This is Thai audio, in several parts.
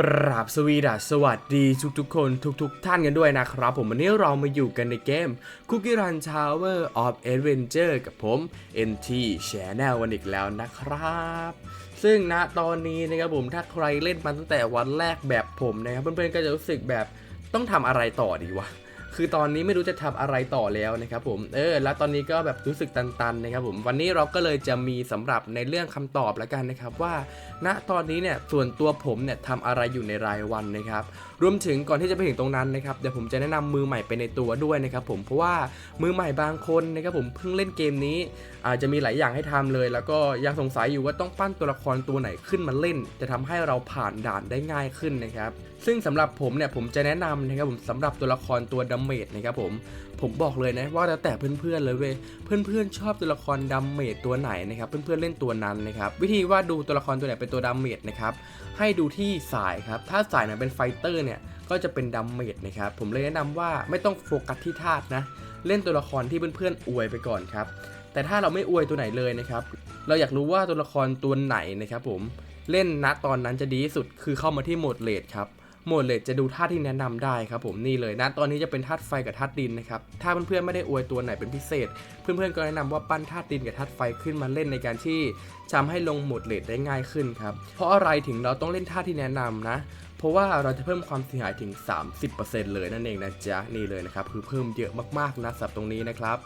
กราบสวีดัสสวัสดีทุกทุกๆคนทุกๆท่านกันด้วยนะครับ ผมวันนี้เรามาอยู่กันในเกม Cookie Run Tower of Adventure กับผม NT Channel วันอีกแล้วนะครับ ซึ่งณตอนนี้นะครับผมถ้าใครเล่นมาตั้งแต่วันแรกแบบผมนะครับเพื่อนๆก็จะรู้สึกแบบต้องทำอะไรต่อดีวะ คือตอนนี้ไม่รู้จะทำอะไรต่อแล้วนะครับผมเออแล้วตอนนี้ก็แบบรู้สึกตันๆนะครับผมวันนี้เราก็เลยจะมีสำหรับในเรื่องคำตอบแล้วกันนะครับว่า ณตอนนี้เนี่ยส่วนตัวผมเนี่ยทำอะไรอยู่ในรายวันนะครับรวมถึงก่อนที่จะไปถึงตรงนั้นนะครับเดี๋ยวผมจะแนะนำมือใหม่ไปในตัวด้วยนะครับผมเพราะว่ามือใหม่บางคนนะครับผมเพิ่งเล่นเกมนี้อาจจะมีหลายอย่างให้ทำเลย แล้วก็ยังสงสัยอยู่ว่าต้องปั้นตัวละครตัวไหนขึ้นมาเล่น จะทำให้เราผ่านด่านได้ง่ายขึ้นนะครับซึ่งสำหรับผมเนี่ยผมจะแนะนำนะครับผมสำหรับตัวละครตัวดัมเมจนะครับผม ผมบอกเลยนะว่าแล้วแต่เพื่อนๆเลยเว้ยเพื่อนๆชอบตัวละครดัมเมจตัวไหนนะครับเพื่อนๆเล่นตัวนั้นนะครับวิธีว่าดูตัวละครตัวไหนเป็นตัวดัมเมจนะครับให้ดูที่สายครับถ้าสายไหนเป็นไฟเตอร์เนี่ยก็จะเป็นดัมเมจนะครับผมเลยแนะนำว่าไม่ต้องโฟกัสที่ธาตุนะเล่นตัวละครที่เพื่อนๆอวยไปก่อนครับแต่ถ้าเราไม่อวยตัวไหนเลยนะครับเราอยากรู้ว่าตัวละครตัวไหนนะครับผมเล่นณตอนนั้นจะดีที่สุดคือเข้ามาที่โหมดเลดครับ โหมดเลดจะดูธาตุที่แนะนำได้ครับผมนี่เลยนะตอนนี้จะเป็นธาตุไฟกับธาตุดินนะครับถ้าเพื่อนๆไม่ได้อวยตัวไหนเป็นพิเศษ เพื่อนๆก็แนะนำว่าปั้นธาตุดินกับธาตุไฟขึ้นมาเล่นในการที่ทำให้ลงโหมดเลดได้ง่ายขึ้นครับเพราะอะไรถึงเราต้องเล่นธาตุที่แนะนำนะเพราะว่าเราจะเพิ่มความเสียหายถึง 30%เลยนั่นเองนะจ๊ะนี่เลยนะครับคือเพิ่มเยอะมากๆนะสับตรงนี้นะครับ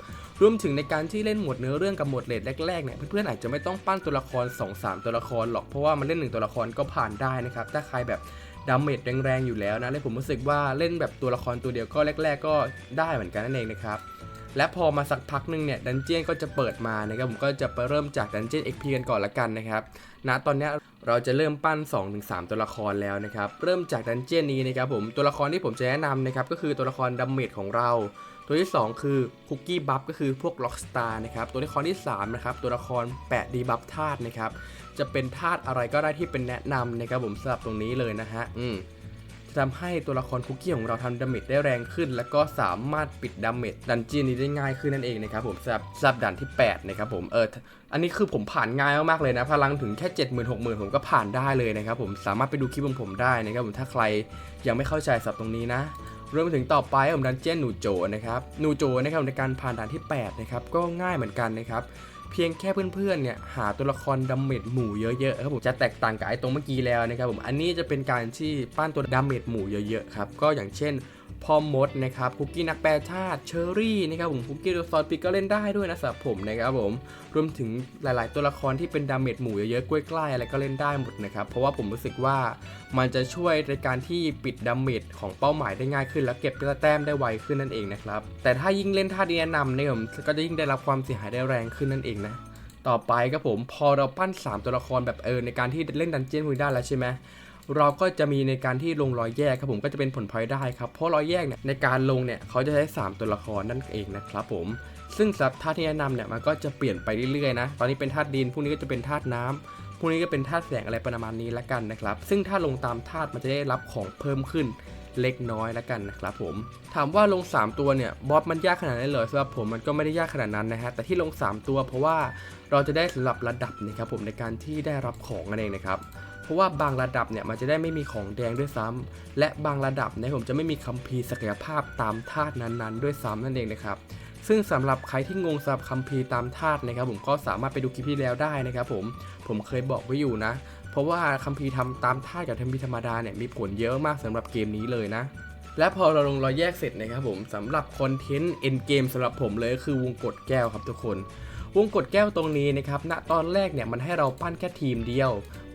รวมถึงในการที่เล่นหมวดเนื้อเรื่องกับหมวดเลดแรกๆเนี่ยเพื่อนๆอาจจะไม่ต้องปั้นตัวละคร 2-3 ตัวละครหรอกเพราะว่ามันเล่นหนึ่งตัวละครก็ผ่านได้นะครับถ้าใครแบบ ดาเมจแรงๆอยู่แล้วนะและผมรู้สึกว่าเล่นแบบตัวละครตัวเดียวก็แรก ๆ ก็ได้เหมือนกันนั่นเองนะครับและพอมาสักพักหนึ่งเนี่ยดันเจียนก็จะเปิดมานะครับผมก็จะไปเริ่มจากดันเจียนเอ็กพีกันก่อนละกันนะครับณตอนนี้เราจะเริ่มปั้น 2-3 ตัวละครแล้วนะครับเริ่มจากดันเจียนนี้นะครับผมตัวละครที่ผมจะแนะนำนะครับก็คือตัวละครดัมเมจของเรา ตัวที่ 2 คือคุกกี้บัฟก็คือพวกล็อกสตาร์นะครับ ตัวละครที่3นะครับตัวละครแปะดีบัฟธาตุนะครับ จะเป็นธาตุอะไรก็ได้ที่เป็นแนะนำนะครับผมสำหรับตรงนี้เลยนะฮะอืมจะทำให้ตัวละครคุกกี้ของเราทำดาเมจได้แรงขึ้น แล้วก็สามารถปิดดาเมจดันเจียนนี้ได้ง่ายขึ้นนั่นเองนะครับผมสำหรับสำหรับด่านที่ 8 นะครับผมเอออันนี้คือผมผ่านง่ายมากๆเลยนะ พลังถึงแค่ 7 0 0 0 0 6 0 0 0ผมก็ผ่านได้เลยนะครับผมสามารถไปดูคลิปของผมได้นะครับผมถ้าใครยังไม่เข้าใจสับตรงนี้นะ รวมไปถึงต่อไปผมดันเจียนหนูโจนะครับหนูโจนะครับในการผ่านด่านที่8นะครับก็ง่ายเหมือนกันนะครับเพียงแค่เพื่อนๆเนี่ยหาตัวละครดาเมจหมู่เยอะๆครับผมจะแตกต่างกับไอ้ตรงเมื่อกี้แล้วนะครับผมอันนี้จะเป็นการที่ปั้นตัวดาเมจหมู่เยอะๆครับก็อย่างเช่น พอมดนะครับคุกกี้นักแปรชาติเชอรี่นะครับผมคุกกี้ตัวซอนปิกก็เล่นได้ด้วยนะสำหรับผมนะครับผมรวมถึงหลาย ๆ ตัวละครที่เป็นดาเมจหมู่เยอะๆกล้วยใกล้อะไรก็เล่นได้หมดนะครับเพราะว่าผมรู้สึกว่ามันจะช่วยในการที่ปิดดาเมจของเป้าหมายได้ง่ายขึ้น และเก็บแต้มได้ไวขึ้นนั่นเองนะครับแต่ถ้ายิ่งเล่นท่าที่แนะนำเนี่ยผมก็จะยิ่งได้รับความเสียหายได้แรงขึ้นนั่นเองนะต่อไปครับผมพอเราปั้น 3 ตัวละครแบบเออในการที่เล่นดันเจี้ยนคุยได้แล้วใช่ไหม เราก็จะมีในการที่ลงรอยแยกครับผมก็จะเป็นผลพลอยได้ครับเพราะรอยแยกเนี่ยในการลงเนี่ยเขาจะใช้ 3 ตัวละครนั่นเองนะครับผมซึ่งสำหรับธาตุที่แนะนำเนี่ยมันก็จะเปลี่ยนไปเรื่อยๆนะตอนนี้เป็นธาตุดินพรุ่งนี้ก็จะเป็นธาตุน้ำพรุ่งนี้ก็เป็นธาตุแสงอะไรประมาณนี้ละกันนะครับ ซึ่งถ้าลงตามธาตุมันจะได้รับของเพิ่มขึ้นเล็กน้อยละกันนะครับผม ถามว่าลง 3 ตัวเนี่ยบอสมันยากขนาดนั้นเลยสำหรับผมมันก็ไม่ได้ยากขนาดนั้นนะฮะ แต่ที่ลง 3 ตัวเพราะว่าเราจะได้สำหรับระดับนะครับผมในการที่ได้รับของนั่นเองนะครับ ราะว่าบางระดับเนี่ยมันจะได้ไม่มีของแดงด้วยซ้ำและบางระดับเนี่ยผมจะไม่มีคัมภีร์ศักยภาพตามธาตุนั้นๆ ด้วยซ้ำนั่นเองนะครับซึ่งสำหรับใครที่งงสำหรับคัมภีร์ตามธาตุนะครับ ผมก็สามารถไปดูคลิปที่แล้วได้นะครับผมผมเคยบอกไว้อยู่นะ เพราะว่าคัมภีร์ทำตามธาตุกับคัมภีร์ธรรมดาเนี่ยมีผลเยอะมากสำหรับเกมนี้เลยนะและพอเราลงรอยแยกเสร็จนะครับผมสำหรับคอนเทนต์เอ็นเกมสำหรับผมเลยคือวงกดแก้วครับทุกคน วงกดแก้วตรงนี้นะครับณตอนแรกเนี่ยมันให้เราปั้นแค่ทีมเดียว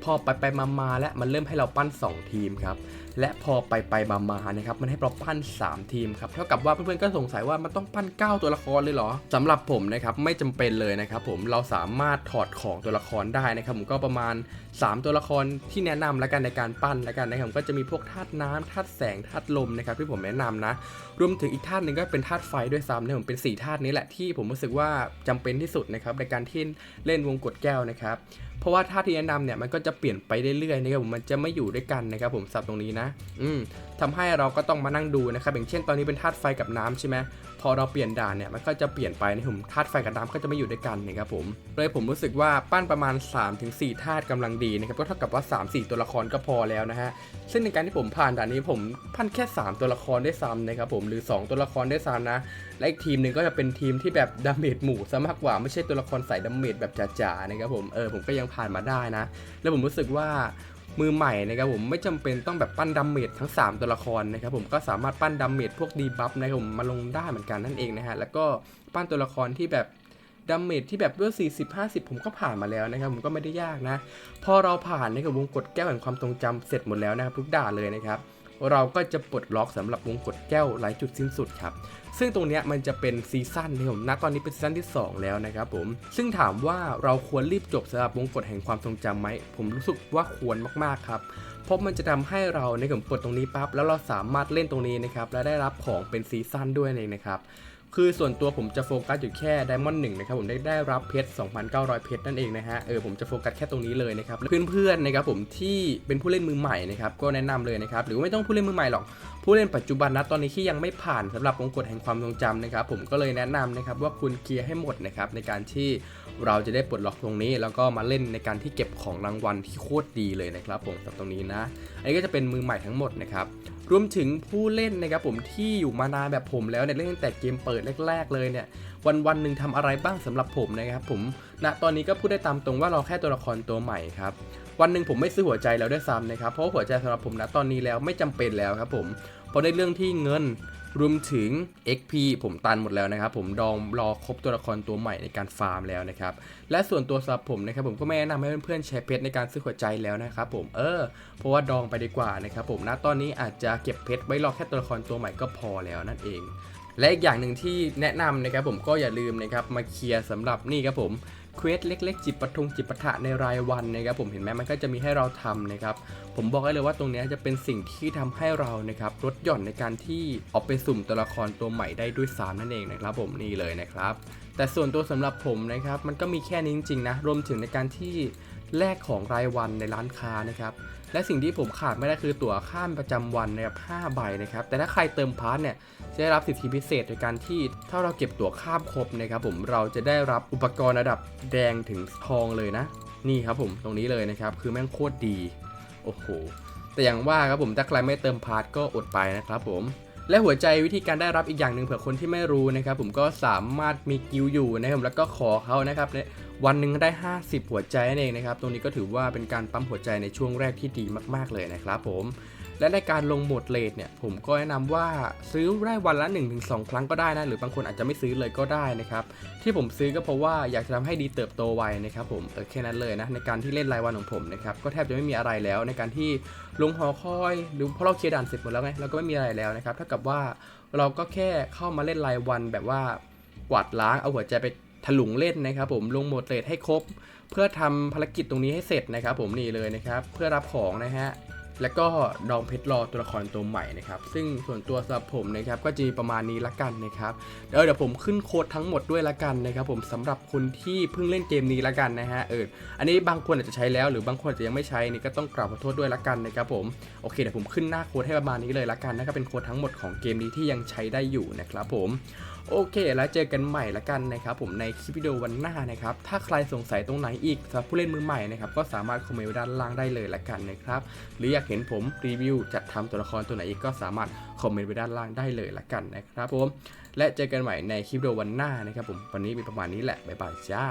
พอไปไปมามาและมันเริ่มให้เราปั้น 2 ทีมครับ และพอไปไปมามานะครับมันให้เราปั้น 3 ทีมครับเท่ากับว่าเพื่อนๆก็สงสัยว่ามันต้องปั้น 9 ตัวละครเลยเหรอสำหรับผมนะครับไม่จำเป็นเลยนะครับผมเราสามารถถอดของตัวละครได้นะครับผมก็ประมาณ 3 ตัวละครที่แนะนำแล้วกันในการปั้นแล้วกันนะครับก็จะมีพวกธาตุน้ำธาตุแสงธาตุลมนะครับที่ผมแนะนำนะ รวมถึงอีกธาตุหนึ่งก็เป็นธาตุไฟด้วยซ้ำนี่ยผมเป็น4ธาตุนี้แหละที่ผมรู้สึกว่าจำเป็นที่สุดนะครับในการที่เล่นวงกดแก้วนะครับเพราะว่าธาตุที่แนะนำเนี่ยมันก็จะเปลี่ยนไปเรื่อยๆนะครับผมมันจะไม่อยู่ด้วยกันนะครับผมสับตรงนี้นะอืมทำให้เราก็ต้องมานั่งดูนะครับ อย่างเช่นตอนนี้เป็นธาตุไฟกับน้ำใช่ไหมพอเราเปลี่ยนด่านเนี่ยมันก็จะเปลี่ยนไปในะครับผมธาตุไฟกับน้ำก็จะไม่อยู่ด้วยกันนะครับผมเลยผมรู้สึกว่าปั้นประมาณ 3-4ธาตุกำลังดีนะครับก็เท่ากับว่า 3-4 ตัวละครก็พอแล้วนะฮะซึ่งในการที่ผมผ่านด่านนี้ผมปั้นแค่ 3 ตัวละครได้ซ้ำนะครับผมหรือ 2 ตัวละครได้ซ้ำนะ และอีกทีมหนึ่งก็จะเป็นทีมที่แบบดาเมจหมู่ซะมากกว่าไม่ใช่ตัวละครใส่ดาเมจแบบจ๋าๆนะครับผมเออผมก็ยังผ่านมาได้นะ แล้วผมรู้สึกว่า มือใหม่นะครับผมไม่จำเป็นต้องแบบปั้นดาเมจทั้ง 3 ตัวละครนะครับผมก็สามารถปั้นดาเมจพวกดีบัฟนะครับผมมาลงได้เหมือนกันนั่นเองนะฮะแล้วก็ปั้นตัวละครที่แบบดาเมจที่แบบด้วย40 50 ผมก็ผ่านมาแล้วนะครับ ผมก็ไม่ได้ยากนะ พอเราผ่านนะครับวงกดแก้วแห่งความทรงจำเสร็จหมดแล้วนะครับทุกด่านเลยนะครับ เราก็จะปลดล็อกสำหรับวงกดแก้วหลายจุดสิ้นสุดครับ ซึ่งตรงนี้มันจะเป็นซีซั่นที่ผมนะตอนนี้เป็นซีซั่นที่ 2 แล้วนะครับผม ซึ่งถามว่าเราควรรีบจบสำหรับวงกดแห่งความทรงจำไหม ผมรู้สึกว่าควรมากๆครับเพราะมันจะทำให้เราในผมกดตรงนี้ปั๊บแล้วเราสามารถเล่นตรงนี้นะครับและได้รับของเป็นซีซั่นด้วยเองนะครับ คือส่วนตัวผมจะโฟกัสอยู่แค่ไดมอนด์หนึ่งนะครับผมได้ได้รับเพชร 2,900 เพชรนั่นเองนะฮะเออผมจะโฟกัสแค่ตรงนี้เลยนะครับเพื่อนๆนะครับผมที่เป็นผู้เล่นมือใหม่นะครับก็แนะนำเลยนะครับหรือไม่ต้องผู้เล่นมือใหม่หรอกผู้เล่นปัจจุบันนะตอนนี้ที่ยังไม่ผ่านสำหรับวงกฎแห่งความทรงจำนะครับผมก็เลยแนะนำนะครับว่าคุณเคลียร์ให้หมดนะครับในการที่เราจะได้ปลดล็อกตรงนี้ แล้วก็มาเล่นในการที่เก็บของรางวัลที่โคตรดีเลยนะครับผมสำหรับตรงนี้นะ อันนี้ก็จะเป็นมือใหม่ทั้งหมดนะครับ รวมถึงผู้เล่นนะครับผมที่อยู่มานานแบบผมแล้วเนี่ยเล่นตั้งแต่เกมเปิดแรก ๆ เลยเนี่ยวันวันๆหนึ่งทำอะไรบ้างสำหรับผมนะครับผมณตอนนี้ก็พูดได้ตามตรงว่าเราแค่ตัวละครตัวใหม่ครับวันหนึ่งผมไม่ซื้อหัวใจแล้วด้วยซ้ำนะครับเพราะหัวใจสำหรับผมณตอนนี้แล้วไม่จำเป็นแล้วครับผม ราะในเรื่องที่เงินรวมถึง XP ผมตันหมดแล้วนะครับ ผมดองรอครบตัวละครตัวใหม่ในการฟาร์มแล้วนะครับ และส่วนตัวสำหรับผมนะครับผมก็ไม่แนะนำให้เพื่อนๆใช้เพชรในการซื้อหัวใจแล้วนะครับผมเออเพราะว่าดองไปดีกว่านะครับผมณตอนนี้อาจจะเก็บเพชรไว้รอแค่ตัวละครตัวใหม่ก็พอแล้วนั่นเอง และอีกอย่างหนึ่งที่แนะนำนะครับผมก็อย่าลืมนะครับมาเคลียร์สำหรับนี่ครับผม เควสเล็ก ๆ จิบปะทงจิบปะทะในรายวันนะครับผมเห็นไหมมันก็จะมีให้เราทำนะครับผมบอกได้เลยว่าตรงนี้จะเป็นสิ่งที่ทำให้เรานะครับลดหย่อนในการที่ออกไปสุ่มตัวละครตัวใหม่ได้ด้วยซ้ำนั่นเองนะครับ ผมนี่เลยนะครับ แต่ส่วนตัวสำหรับผมนะครับมันก็มีแค่นี้จริงๆนะรวมถึงในการที่แลกของรายวันในร้านค้านะครับและสิ่งที่ผมขาดไม่ได้คือตั๋วข้ามประจำวันนะครับ5ใบนะครับ แต่ถ้าใครเติมพาร์ทเนี่ยจะได้รับสิทธิพิเศษโดยการที่ถ้าเราเก็บตั๋วข้ามครบนะครับผมเราจะได้รับอุปกรณ์ระดับแดงถึงทองเลยนะ นี่ครับผมตรงนี้เลยนะครับ คือแม่งโคตรดี โอ้โห แต่อย่างว่าครับผมถ้าใครไม่เติมพาร์ทก็อดไปนะครับผมและหัวใจวิธีการได้รับอีกอย่างหนึ่งเผื่อคนที่ไม่รู้นะครับผมก็สามารถมีกิวอยู่นะครับแล้วก็ขอเขานะครับใน วันหนึ่งได้ 50 หัวใจนั่นเองนะครับตรงนี้ก็ถือว่าเป็นการปั๊มหัวใจในช่วงแรกที่ดีมากๆเลยนะครับผมและในการลงโหมดเลทเนี่ยผมก็แนะนำว่าซื้อได้วันละ 1-2 ครั้งก็ได้นะ หรือบางคนอาจจะไม่ซื้อเลยก็ได้นะครับ ที่ผมซื้อก็เพราะว่าอยากจะทำให้ดีเติบโตไวนะครับผมเออแค่นั้นเลยนะ ในการที่เล่นรายวันของผมนะครับก็แทบจะไม่มีอะไรแล้วในการที่ลงหอคอยหรือเพราะเราเคลียร์ด่านเสร็จหมดแล้วไงเราก็ไม่มีอะไรแล้วนะครับเท่ากับว่าเราก็แค่เข้ามาเล่นรายวันแบบว่ากวาดล้างเอาหัวใจไป ถลุงเล่นนะครับผมลงหมดเลทให้ครบ เพื่อทำภารกิจตรงนี้ให้เสร็จนะครับผมนี่เลยนะครับเพื่อรับของนะฮะแล้วก็ดองเพชรรอตัวละครตัวใหม่นะครับ ซึ่งส่วนตัวสำหรับผมนะครับก็จะมีประมาณนี้ละกันนะครับเดี๋ยวเดี๋ยวผมขึ้นโค้ดทั้งหมดด้วยละกันนะครับ ผมสำหรับคนที่เพิ่งเล่นเกมนี้ละกันนะฮะเอออันนี้บางคนอาจจะใช้แล้วหรือบางคนอาจจะยังไม่ใช้นี่ก็ต้องกราบขอโทษด้วยละกันนะครับผมโอเคเดี๋ยวผมขึ้นหน้าโค้ดให้ประมาณนี้เลยละกันนะครับเป็นโค้ดทั้งหมดของเกมนี้ที่ยังใช้ได้อยู่นะครับผม โอเค แล้วเจอกันใหม่ละกันนะครับผมในคลิปวิดีโอวันหน้านะครับ ถ้าใครสงสัยตรงไหนอีกสำหรับผู้เล่นมือใหม่นะครับ ก็สามารถคอมเมนต์ไว้ด้านล่างได้เลยละกันนะครับ หรืออยากเห็นผมรีวิวจัดทำตัวละครตัวไหนอีกก็สามารถคอมเมนต์ไว้ด้านล่างได้เลยละกันนะครับผม และเจอกันใหม่ในคลิปวิดีโอวันหน้านะครับผม วันนี้มีประมาณนี้แหละ บ๊ายบายจ้า